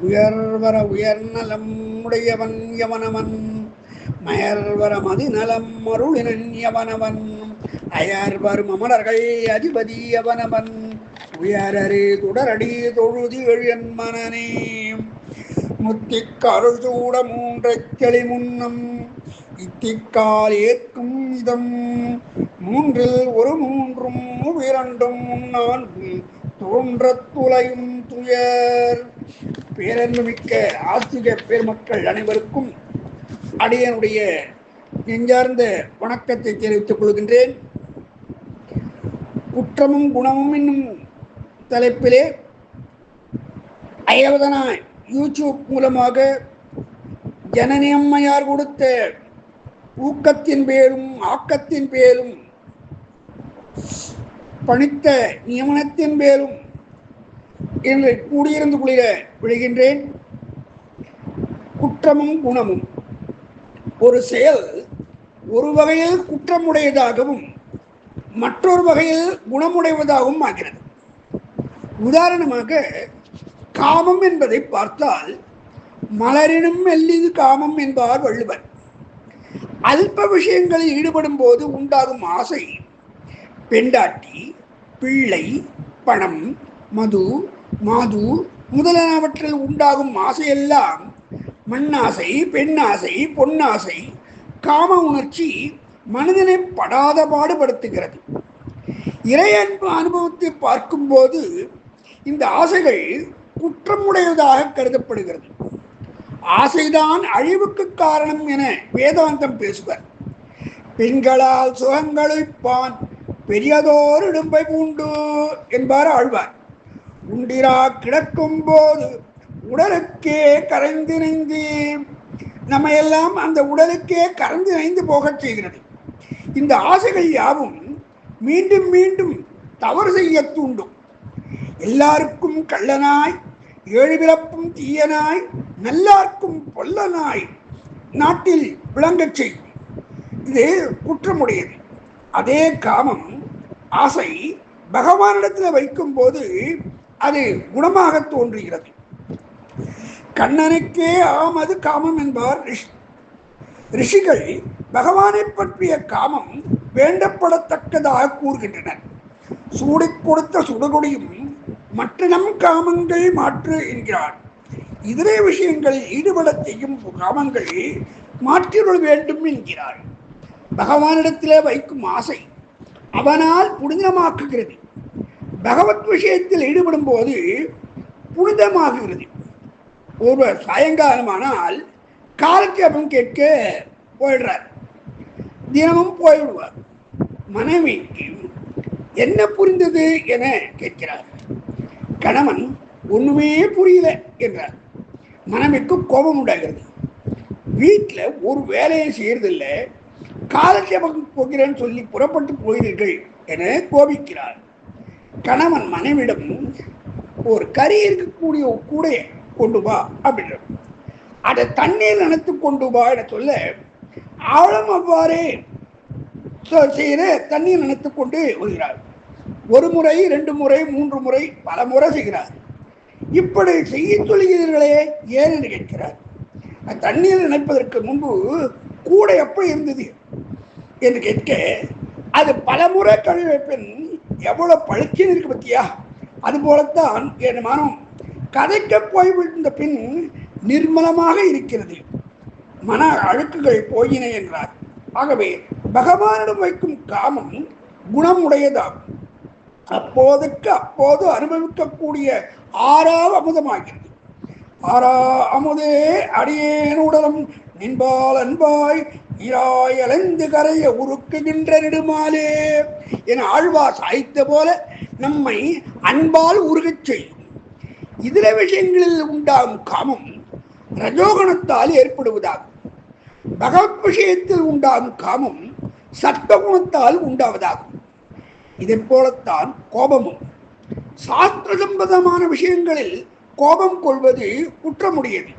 உயர்வர உயர்நலம் உடையவன் யவனவன் மயர்வர மதிநலம் அருளினன் யவனவன் அயர்வர் மமலர்கள் அதிபதி யவனவன் உயரரே தொடரடி தொழுதி எழியன் மனனே. முத்திக்கருள் சூட மூன்றைச் கிளி முன்னம் இத்திக்கால் ஏற்கும் இதம். மூன்றில் ஒரு மூன்றும் இரண்டும் நான்கும் தோன்றத் துளையும் துயர். பேரன்புமிக்க ஆசிரிய பெருமக்கள் அனைவருக்கும் அடியனுடைய நெஞ்சார்ந்த வணக்கத்தை தெரிவித்துக் கொள்கின்றேன். குற்றமும் குணமும் என்னும் தலைப்பிலே அயவதனா யூடியூப் மூலமாக ஜனனி அம்மையார் கொடுத்த ஊக்கத்தின் பேரும் ஆக்கத்தின் பேரும் பணித்த நியமனத்தின் பேரும் என்று கூடியிருந்து குளிர விழுகின்றேன் குற்றமும் குணமும். ஒரு செயல் ஒரு வகையில் குற்றமுடையதாகவும் மற்றொரு வகையில் குணமுடைவதாகவும் ஆகிறது. உதாரணமாக காமம் என்பதை பார்த்தால் மலரினும் மெல்லிது காமம் என்பார் வள்ளுவர். அல்ப விஷயங்களில் ஈடுபடும் போது உண்டாகும் ஆசை பெண்டாட்டி பிள்ளை பணம் மது மாது முதலானவற்றில் உண்டாகும் ஆசையெல்லாம் மண்ணாசை பெண்ணாசை பொன்னாசை காம உணர்ச்சி மனிதனை படாத பாடுபடுத்துகிறது. இறையன்பு அனுபவத்தை பார்க்கும்போது இந்த ஆசைகள் குற்றமுடையதாக கருதப்படுகிறது. ஆசைதான் அழிவுக்கு காரணம் என வேதாந்தம் பேசுவர். பெண்களால் சுகங்களைப்பான் பெரியதோர் இடும்பை பூண்டு என்பார் ஆழ்வார். உண்டிரா கிடக்கும் போது உடலுக்கே கரைந்து நைந்து நம்ம எல்லாம் அந்த உடலுக்கே கரைந்து நைந்து போகச் செய்கிறது. இந்த ஆசைகள் யாவும் மீண்டும் மீண்டும் தவறு செய்ய தூண்டும். எல்லாருக்கும் கள்ளனாய் ஏழு பிறப்பும் தீயனாய் நல்லார்க்கும் பொல்லனாய் நாட்டில் விளங்கச் செய்யும் இது குற்றமுடையது. அதே காமம் ஆசை பகவானிடத்தில் வைக்கும் போது அது குணமாக தோன்றுகிறது. கண்ணனுக்கே ஆமது காமம் என்பார் ரிஷி. ரிஷிகள் பகவானை பற்றிய காமம் வேண்டப்படத்தக்கதாக கூறுகின்றனர். சூடி கொடுத்த சுடுகொடியும் மற்ற நம் காமங்கள் மாற்று என்கிறார். இதர விஷயங்களில் ஈடுபட செய்யும் காமங்கள் மாற்றிவிட வேண்டும் என்கிறார். பகவானிடத்திலே வைக்கும் ஆசை அவனால் புனிதமாக்குகிறது. பகவத் விஷயத்தில் ஈடுபடும் போது புனிதமாகுகிறது ஒருவர் சாயங்காலமானால் காலட்சேபம் கேட்க போயிடுறார். தினமும் போய்விடுவார் மனைவிக்கு என்ன புரிந்தது என கேட்கிறார். கணவன் ஒண்ணுமே புரியல என்றார். மனைவிக்கு கோபம் உண்டாகிறது. வீட்டில் ஒரு வேலையை செய்யறதில்லை. காலட்சேபம் போகிறேன்னு சொல்லி புறப்பட்டு போகிறீர்கள் என கோபிக்கிறார். கணவன் மனைவிடம் ஒரு கறி இருக்கக்கூடிய கூடைய கொண்டு வா அப்படின்ற. அதை தண்ணீர் நினைத்து கொண்டு வா என சொல்ல ஆழம் அவ்வாறே செய்கிற தண்ணீர் நினைத்து கொண்டு வருகிறார். ஒரு முறை ரெண்டு முறை மூன்று முறை பல முறை செய்கிறார். இப்படி செய்ய சொல்கிறீர்களே ஏன் என்று கேட்கிறார். தண்ணீர் நினைப்பதற்கு முன்பு கூட எப்படி இருந்தது? என்று கேட்க அது பல முறை கழுவி பெண் எவ்வளவு பளிச்சுன்னு இருக்கு பத்தியா? அது போலத்தான் என் மனம் கதைக்க போய்விட்ட பின் நிர்மலமாக இருக்கிறது. மன அழுக்குகள் போயின என்றார். ஆகவே பகவானிடம் வைக்கும் காமம் குணமுடையதாகும் அப்போதுக்கு அப்போது அனுபவிக்கக்கூடிய ஆறாவது அமுதமாகிறது. ஆறா அமுதே அடியேனுடலம் நின்பால் அன்பாய் நீராய் அலைந்து கரைய உருக்குகின்ற நெடுமாலே. என ஆழ்வா சாய்த்த போல நம்மை அன்பால் உருகச் செய்யும். இதர விஷயங்களில் உண்டாகும் காமம் ரஜோகணத்தால் ஏற்படுவதாகும். பகவத் விஷயத்தில் உண்டாகும் காமம் சத்வகுணத்தால் உண்டாவதாகும். இதை போலத்தான் கோபமும். சாஸ்திர சம்பந்தமான விஷயங்களில் கோபம் கொள்வது குற்றமுடையது.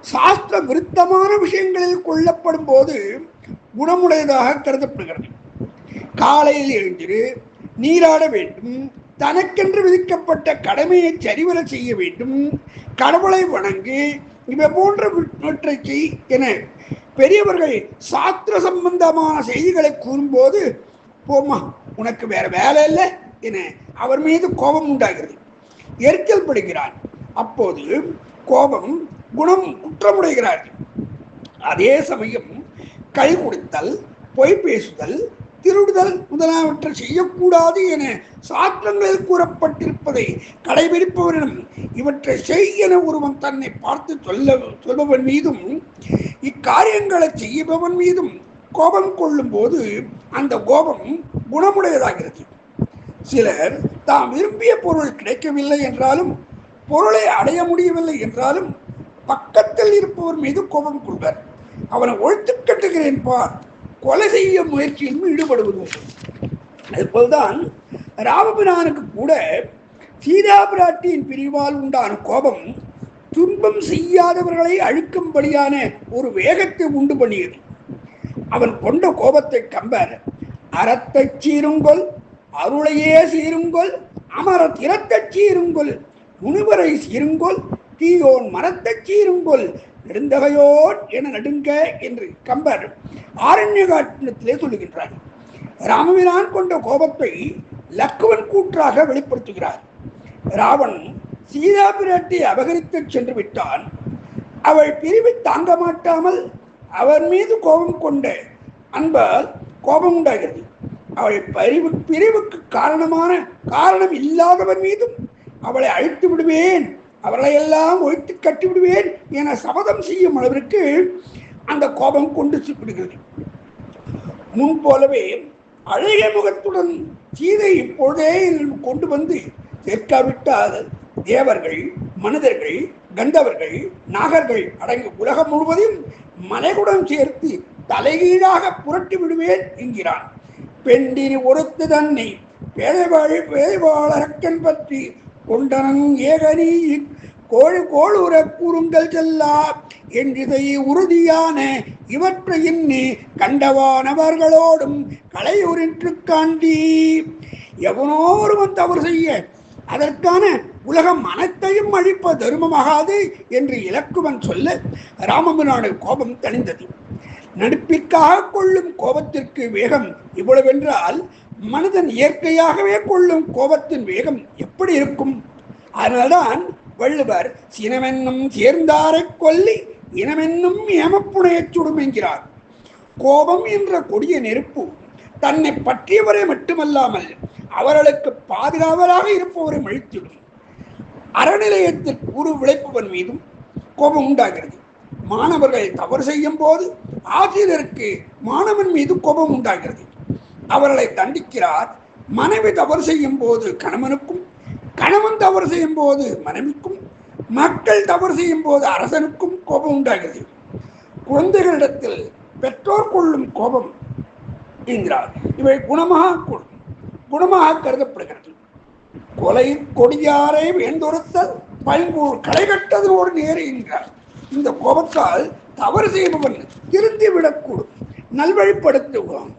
சாஸ்திர விருத்தமான விஷயங்களில் கொள்ளப்படும் போது குணமுடையதாக கருதப்படுகிறது. காலையில் எழுந்திரு நீராட வேண்டும் தனக்கென்று விதிக்கப்பட்ட கடமையை சரிவர செய்ய வேண்டும் கடவுளை வணங்கு இவை போன்றவற்றை செய் என பெரியவர்கள் சாத்திர சம்பந்தமான செய்திகளை கூறும்போது போமா உனக்கு வேற வேலை இல்லை என அவர் மீது கோபம் உண்டாகிறது. எரிச்சல் படுகிறார். அப்போது கோபம் குணம் குற்றமுடைகிறார்கள். அதே சமயம் கை கொடுத்தல் பொய் பேசுதல் திருடுதல் முதலாவற்றை செய்யக்கூடாது என சாத்திரங்களில் கூறப்பட்டிருப்பதை கடைபிடிப்பவரிடம் இவற்றை செய் என ஒருவன் தன்னை பார்த்து சொல்ல சொல்பவன் மீதும் இக்காரியங்களை செய்பவன் மீதும் கோபம் கொள்ளும் போது அந்த கோபம் குணமுடையதாகிறது. சிலர் தாம் விரும்பிய பொருள் கிடைக்கவில்லை என்றாலும் பொருளை அடைய முடியவில்லை என்றாலும் பக்கத்தில் இருப்பவர் மீது கோபம் கொள்வர். அவனை ஒழித்து கட்டுகிறேன் பார். கொலை செய்ய முயற்சியிலும் ஈடுபடுவது அதுபோல்தான் ராமபிரானுக்கு கூட சீதா பிராட்டியின் பிரிவால் உண்டான கோபம் துன்பம் செய்யாதவர்களை அழுக்கும்படியான ஒரு வேகத்தை உண்டு பண்ணியது. அவன் கொண்ட கோபத்தை கம்பர் அறத்தை சீருங்கொல் அருளையே சீருங்கொல் அமர திறத்தை சீருங்கொல் முனிவரை சீருங்கொல் தீயோன் மரத்தை சீருங்கொல் நெடுந்தகையோர் என நடுங்க என்று கம்பர் ஆரண்ய காட்டினத்திலே சொல்லுகின்றார். ராமபிரான் கொண்ட கோபத்தை லக்குவன் கூற்றாக வெளிப்படுத்துகிறார். ராவன் சீதா பிராட்டி அபகரித்து சென்று விட்டான் அவள் பிரிவை தாங்க மாட்டாமல் அவர் மீது கோபம் கொண்ட அன்பால் கோபம் உண்டாகிறது. அவள் பரிவு பிரிவுக்கு காரணமான காரணம் இல்லாதவர் மீதும் அவளை அழித்து விடுவேன் அவர்களை எல்லாம் ஒழித்து கட்டிவிடுவேன் என சபதம் செய்யும் அளவிற்கு அந்த கோபம் கொண்டு விடுகிறது முன் போலவே அழகிய முகத்துடன் சீதை இப்பொழுதே கொண்டு வந்து சேர்க்காவிட்டால் தேவர்கள் மனிதர்கள் கந்தவர்கள் நாகர்கள் அடங்கிய உலகம் முழுவதையும் மலைகுடன் சேர்த்து தலைகீழாக புரட்டி விடுவேன் என்கிறான். பெண்டின் ஒருத்து தன்னை வேலைவாழ் பேழைவாழக்கன் பற்றி கொண்டனன் ஏகனி கோழு கோளுர கூறுங்கள் செல்லா. என்றிதை உறுதியான இவற்றை இன்னி கண்டவானவர்களோடும் கலையுறின்று காண்டி. எவனோ ஒருவன் தவறு செய்ய அதற்கான உலகம் அனைத்தையும் அழிப்ப தர்மமாகாது என்று இலக்குவன் சொல்ல ராமபிரான கோபம் தணிந்தது. நடிப்பிற்காக கொள்ளும் கோபத்திற்கு வேகம் இவ்வளவென்றால் மனிதன் இயற்கையாகவே கொள்ளும் கோபத்தின் வேகம் எப்படி இருக்கும்? அதனால்தான் வள்ளுவர் சினமென்னும் சேர்ந்தாரை கொல்லி இனமென்னும் ஏமப்புனையச் சுடும் என்கிறார். கோபம் என்ற கொடிய நெருப்பு தன்னை பற்றியவரை மட்டுமல்லாமல் அவர்களுக்கு பாதுகாவலாக இருப்பவரை அழித்திடும் அறநிலையத்தில் கூறு விளைப்பவன் மீதும் கோபம் உண்டாகிறது. மாணவர்கள் தவறு செய்யும் போது ஆசிரியருக்கு மாணவன் மீது கோபம் உண்டாகிறது. அவர்களை தண்டிக்கிறார். மனைவி தவறு செய்யும் போது கணவனுக்கும் கணவன் தவறு செய்யும் போது மனைவிக்கும் மக்கள் தவறு செய்யும் போது அரசனுக்கும் கோபம் உண்டாகிறது. குழந்தைகளிடத்தில் பெற்றோர் கொள்ளும் கோபம் என்கிறார் இவை குணமாக குணமாக கருதப்படுகிறது. கொலை கொடியாரை வேந்தொருத்தல் பைங்கூர் களைகட்டதோடு நேரு என்கிறார். இந்த கோபத்தால் தவறு செய்பவன் திருந்திவிடக்கூடும் நல்வழிப்படுத்துவான்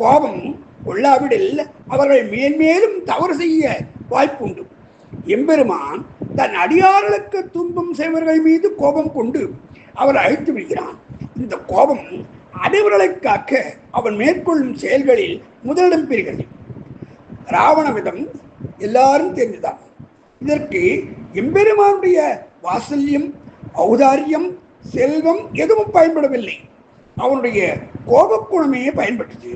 கோபம் கொள்ளாவிடில் அவர்கள் மேன்மேலும் தவறு செய்ய வாய்ப்புண்டு. எம்பெருமான் தன் அடியார்களுக்கு துன்பம் செய்வர்கள் மீது கோபம் கொண்டு அவர் அழைத்து விடுகிறான். இந்த கோபம் அடைவர்களை காக்க அவன் மேற்கொள்ளும் செயல்களில் முதலிடம் பெறுகிறது. ராவணவிதம் எல்லாரும் தெரிந்துதான். இதற்கு எம்பெருமானுடைய வாசல்யம் ஔதாரியம் செல்வம் எதுவும் பயன்படவில்லை. அவனுடைய கோபக்குணமே பயன்பட்டுச்சு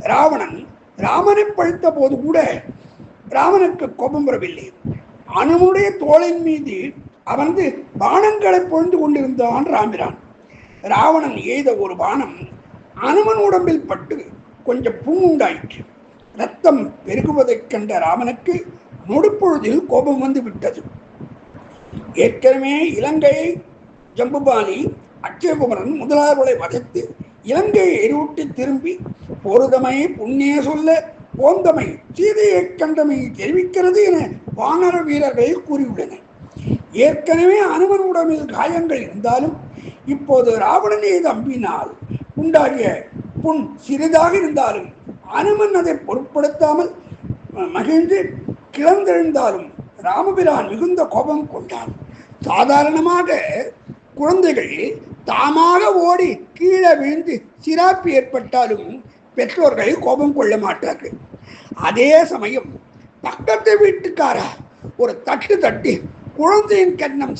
ராவணன் ராமனை பழித்த போது கூட ராமனுக்கு கோபம் வரவில்லை. அனுமுடைய தோளின் மீது அவனது பானங்களை பொழுந்து கொண்டிருந்தான் ராமிரான். ராவணன் எய்த ஒரு பானம் அனுமன் உடம்பில் பட்டு கொஞ்சம் புண்ணுண்டாயிற்று ரத்தம் பெருகுவதைக் கண்ட ராமனுக்கு நொடுப்பொழுதில் கோபம் வந்து விட்டது ஏற்கனவே இலங்கை ஜம்புபாலி அக்ஷயகுமரன் முதலாளர்களை வதைத்து இலங்கையை எரிவூட்டி திரும்பி பொருதமை புண்ணிய சொல்ல போந்தமை சீதையை கண்டமை தெரிவிக்கிறது என வானர வீரர்கள் கூறியுள்ளனர். ஏற்கனவே அனுமன் உடம்பில் காயங்கள் இருந்தாலும் இப்போது ராவணனை தம்பினால் உண்டாகிய புண் சிறிதாக இருந்தாலும் அனுமன் அதை பொருட்படுத்தாமல் மகிழ்ந்து கிளர்ந்தெழுந்தாலும் ராமபிரான் மிகுந்த கோபம் கொண்டான். சாதாரணமாக குழந்தைகள் தாமாக ஓடி கீழே விழுந்து சிராப்பு ஏற்பட்டாலும் பெற்றோர்கள் கோபம் கொள்ள மாட்டார்கள். அதே சமயம் பக்கத்து வீட்டுக்காரா ஒரு தட்டு தட்டி குழந்தையின் கண்ணம்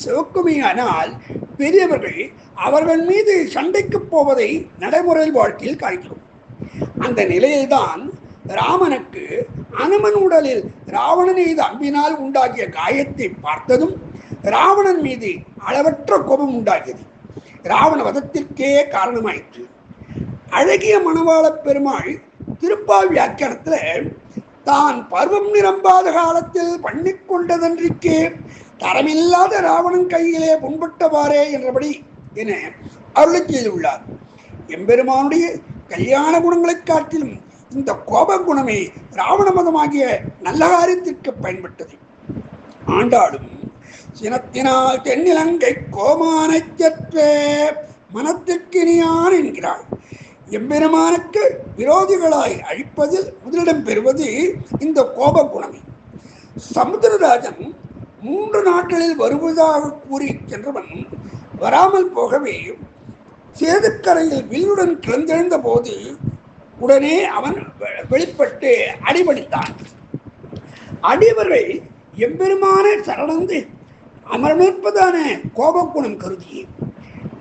ஆனால் பெரியவர்கள் அவர்கள் மீது சண்டைக்கு போவதை நடைமுறை வாழ்க்கையில் காய்க்கிறோம் அந்த நிலையில்தான் ராமனுக்கு அனுமன் உடலில் ராவணன் மீது அம்பினால் உண்டாகிய காயத்தை பார்த்ததும் ராவணன் மீது அளவற்ற கோபம் உண்டாகியது. ராவண வதத்திற்கே காரணமாயிற்று. அழகிய மணவாள பெருமாள் திருப்பால் வியாக்கியானத்தில் தான் பருவம் நிரம்பாத காலத்தில் பண்ணிக்கொண்டதன்றிக்கே தரமில்லாத ராவணன் கையிலே புண்பட்டவாறே என்றபடி என அருளை செய்துள்ளார். எம்பெருமானுடைய கல்யாண குணங்களைக் காட்டிலும் இந்த கோப குணமே ராவண மதமாகிய நல்ல காரியத்திற்கு பயன்பட்டது. ஆண்டாளும் சினத்தினால் தென்னிலங்கை கோமானைச் சற்றே மனத்திற்கு இனியான் என்கிறாள் எம்பெருமானுக்கு விரோதிகளாய் அழிப்பதில் முதலிடம் பெறுவது இந்த கோப குணமே. சமுத்திரராஜன் மூன்று நாட்களில் வருவதாக கூறி சென்றவன் வராமல் போகவே சேதுக்கரையில் வில்லுடன் கிளந்தெழுந்த போது உடனே அவன் வெ- வெளிப்பட்டு அடிபணித்தான் அடிவர்கள் எம்பெருமான சரணந்து அமர்நிற்பதான கோபக்குணம் கருதி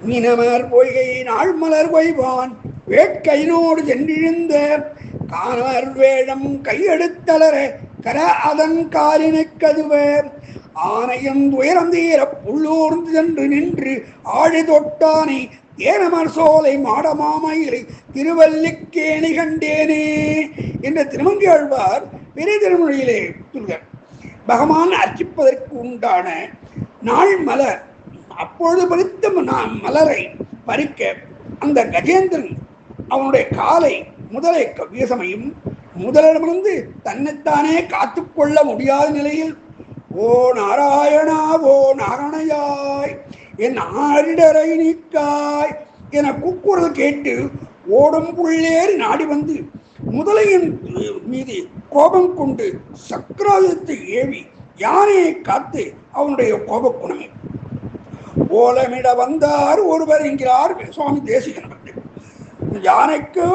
மீனமர் பொய்கையின் ஆழ்மலர் மலர் வேட்கையினோடு சென்றிருந்த காணர் வேடம் கையெடுத்தலர கர அதன் காலினை கதுவ ஆனையும் துயரம் தீர புள்ளூர்ந்து சென்று நின்று ஆழி தொட்டானை ஏனமர் சோலை மாடமாமயிலை திருவல்லிக்கேணி கண்டேனே என்ற திருமங்கி ஆழ்வார் பெரிய திருமொழியிலே சொல்கிறார். பகவான் அர்ச்சிப்பதற்கு உண்டான நாள் மலர் அப்பொழுது பறித்த நான் மலரை பறிக்க அந்த கஜேந்திரன் அவனுடைய காலை முதலை கவ்யசமையும் முதலிடமிருந்து தன்னைத்தானே காத்துக்கொள்ள முடியாத நிலையில் ஓ நாராயணா ஓ நாராயணையாய் என் ஆரிடரை நீக்காய் என கூக்குரல் கேட்டு ஓடும் புள்ளேறி நாடி வந்து முதலையின் மீது கோபம் கொண்டு சக்கராயுதத்தை ஏவி யானையை காத்து அவனுடைய கோபக்குணம். ஓலமிட வந்தார் ஒருவர் என்கிறார் சுவாமி தேசிகன் அவர்கள். யானைக்கு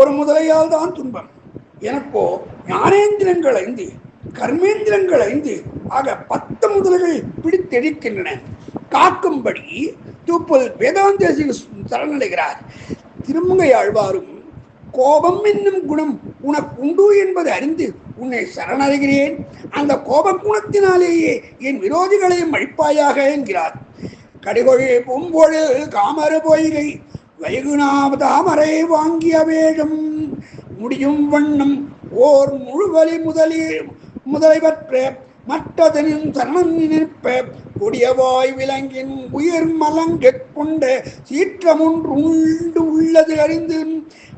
ஒரு முதலையால் தான் துன்பம். எனக்கோ ஞானேந்திரங்கள் ஐந்து கர்மேந்திரங்கள் ஐந்து ஆக பத்து முதல்கள் பிடித்தெடுக்கின்றன காக்கும்படி தூப்பல் வேதாந்தேசிக சரணடைகிறார். திருமங்கை ஆழ்வாரும் கோபம் என்னும் குணம் உனக்கு உண்டு என்பது அறிந்து உன்னை சரணடைகிறேன். அந்த கோப குணத்தினாலேயே என் விரோதிகளையும் அழிப்பாயாக என்கிறார். கடிகொழி பொம்பொழில் காமர பொய்கை வைகுநாதாமரை வாங்கிய வேகம் முடியும் வண்ணம் ஓர் முழுவலி முதலில் முதலைவற்ற. மற்றதனின் சரணம் நிற்ப கொடியவாய் விலங்கின் உயிர் மலங்கக் கொண்ட சீற்றமொன்று உண்டு உள்ளது அறிந்து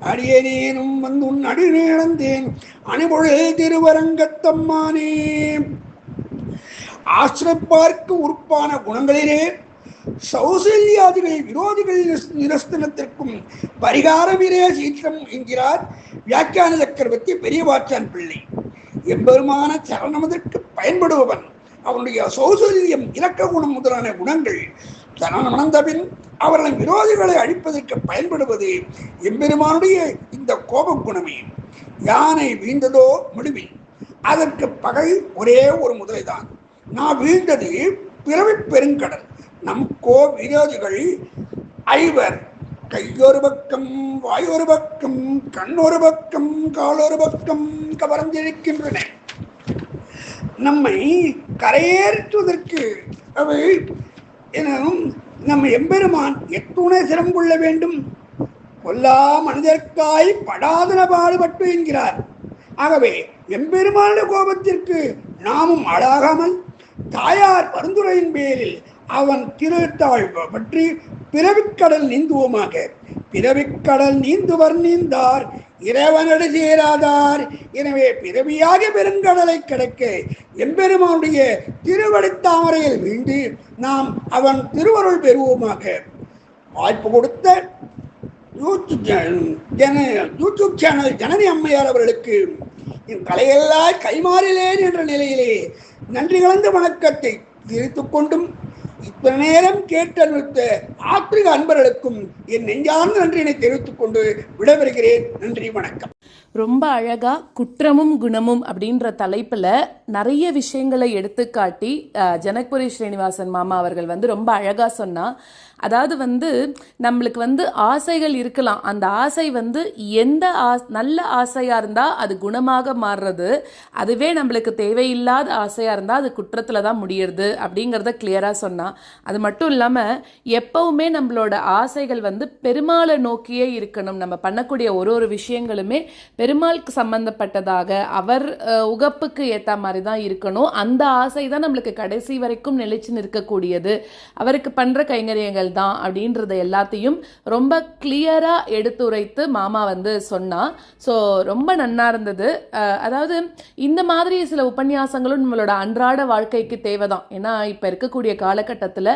அடியேனேனும் வந்து உன் அடி அணிபொழில் திருவரங்கத்தம்மானே. ஆசிரப்பார்க்கு உறுப்பான குணங்களிலே சௌசல்யாதிகள் விரோதிகள் நிரஸ்தனத்திற்கும் பரிகாரமிரே சீற்றம் என்கிறார். வியாக்கியான சக்கரவர்த்தி பெரியவாச்சான் பிள்ளை. எம்பெருமான சரணமதற்கு பயன்படுபவன். அவனுடைய சௌசரியம் இலக்க குணம் முதலான குணங்கள். சரணமடைந்த பின் அவர்களின் விரோதிகளை அழிப்பதற்கு பயன்படுவது எம்பெருமானுடைய இந்த கோப குணமே. யானை வீழ்ந்ததோ முடிவில் அதற்கு பகை ஒரே ஒரு முதலைதான். நான் வீழ்ந்தது பிறவி பெருங்கடல். நம் கோ விரோதிகள் ஐவர் கையொரு பக்கம் வாயொரு பக்கம் கண்ணொரு பக்கம் காலொரு பக்கம் கவர்ந்திருக்கின்றன. நம்மை கரையேற்றுவதற்கு அவை எனவும் நம்ம எம்பெருமான் எத்துணை சிரம் கொள்ள வேண்டும். கொல்லா மனிதர்க்காய் படாதன பாடுபட்டு என்கிறார். ஆகவே எம்பெருமான கோபத்திற்கு நாமும் ஆளாகாமல் தாயார் பரிந்துரையின் பேரில் அவன் திருத்தாள் பற்றி பிறவிக்கடல் நீந்துவோமாக. பிறவிக்கடல் நீந்துவர் நீந்தார் இறைவனடு சேராதார். எனவே பிறவியாக பெருங்கடலை கிடைக்க எம்பெருமானுடைய திருவடித்தாமரையில் வீண்டு நாம் அவன் திருவருள் பெறுவோமாக. வாய்ப்பு கொடுத்த YouTube channel YouTube channel Janani அம்மையார் அவர்களுக்கு என் கலையெல்லாம் கைமாறிலேன் என்ற நிலையிலே நன்றி கலந்த வணக்கத்தை தெரிவித்துக் கொண்டும் இத்தனை நேரம் கேட்டறிவித்த ஆத்மிக அன்பர்களுக்கும் என் நெஞ்சார்ந்த நன்றியினை தெரிவித்துக் கொண்டு விடைபெறுகிறேன். நன்றி வணக்கம். ரொம்ப அழகா குற்றமும் குணமும் அப்படின்ற தலைப்புல நிறைய விஷயங்களை எடுத்துக்காட்டி அஹ், ஜனக்புரி ஸ்ரீனிவாசன் மாமா அவர்கள் வந்து ரொம்ப அழகா சொன்னா அதாவது வந்து நம்மளுக்கு வந்து ஆசைகள் இருக்கலாம். அந்த ஆசை வந்து எந்த ஆஸ் நல்ல ஆசையாக இருந்தால் அது குணமாக மாறுறது. அதுவே நம்மளுக்கு தேவையில்லாத ஆசையாக இருந்தால் அது குற்றத்தில் தான் முடியறது அப்படிங்கிறத கிளியராக சொன்னான் அது மட்டும் இல்லாமல் எப்போவுமே நம்மளோட ஆசைகள் வந்து பெருமாளை நோக்கியே இருக்கணும். நம்ம பண்ணக்கூடிய ஒரு ஒரு விஷயங்களுமே பெருமாளுக்கு சம்பந்தப்பட்டதாக அவர் உகப்புக்கு ஏற்ற மாதிரி தான் இருக்கணும். அந்த ஆசை தான் நம்மளுக்கு கடைசி வரைக்கும் நிலைச்சு நிற்கக்கூடியது. அவருக்கு பண்ணுற கைங்கரியங்கள் தான் அப்படின்றத எல்லாத்தையும் ரொம்ப கிளியராக எடுத்துரைத்து மாமா வந்து சொன்னால் ஸோ ரொம்ப நன்னா இருந்தது. அதாவது இந்த மாதிரி சில உபன்யாசங்களும் நம்மளோட அன்றாட வாழ்க்கைக்கு தேவை தான் ஏன்னா இப்போ இருக்கக்கூடிய காலகட்டத்தில்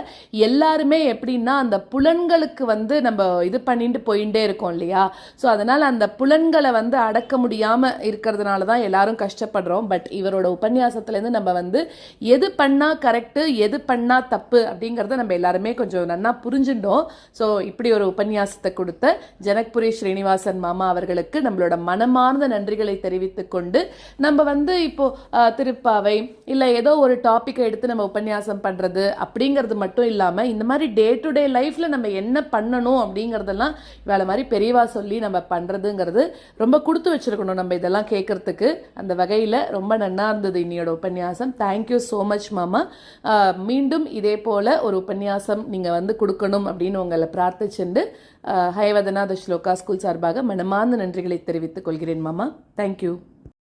எல்லாருமே எப்படின்னா அந்த புலன்களுக்கு வந்து நம்ம இது பண்ணிட்டு போயிட்டே இருக்கோம் இல்லையா? ஸோ அதனால் அந்த புலன்களை வந்து அடக்க முடியாமல் இருக்கிறதுனால தான் எல்லாரும் கஷ்டப்படுறோம். பட் இவரோட உபன்யாசத்துலேருந்து நம்ம வந்து எது பண்ணால் கரெக்டு எது பண்ணால் தப்பு அப்படிங்கிறத நம்ம எல்லாருமே கொஞ்சம் நன்னா புரிஞ்சுட்டோம் ஸோ இப்படி ஒரு உபன்யாசத்தை கொடுத்த ஜனக்புரி ஸ்ரீனிவாசன் மாமா அவர்களுக்கு நம்மளோட மனமார்ந்த நன்றிகளை தெரிவித்துக் கொண்டு நம்ம வந்து இப்போ திருப்பாவை இல்லை ஏதோ ஒரு டாப்பிக்கை எடுத்து நம்ம உபன்யாசம் பண்ணுறது அப்படிங்கிறது மட்டும் இல்லாமல் இந்த மாதிரி டே டு டே லைஃப்பில் நம்ம என்ன பண்ணணும் அப்படிங்கிறதெல்லாம் வேலை மாதிரி பெரியவா சொல்லி நம்ம பண்ணுறதுங்கிறது ரொம்ப கொடுத்து வச்சிருக்கணும் நம்ம இதெல்லாம் கேட்குறதுக்கு. அந்த வகையில் ரொம்ப நன்னா இருந்தது இன்னையோட உபன்யாசம். தேங்க்யூ ஸோ மச் மாமா. மீண்டும் இதே போல ஒரு உபன்யாசம் நீங்கள் வந்து கொடுக்கணும் அப்படின்னு உங்களை பிரார்த்திச்சுண்டு அஹ், ஹயவதனாத ஸ்லோகா ஸ்கூல் சார்பாக மனமார்ந்த நன்றிகளை தெரிவித்துக் கொள்கிறேன் மாமா. தேங்க்யூ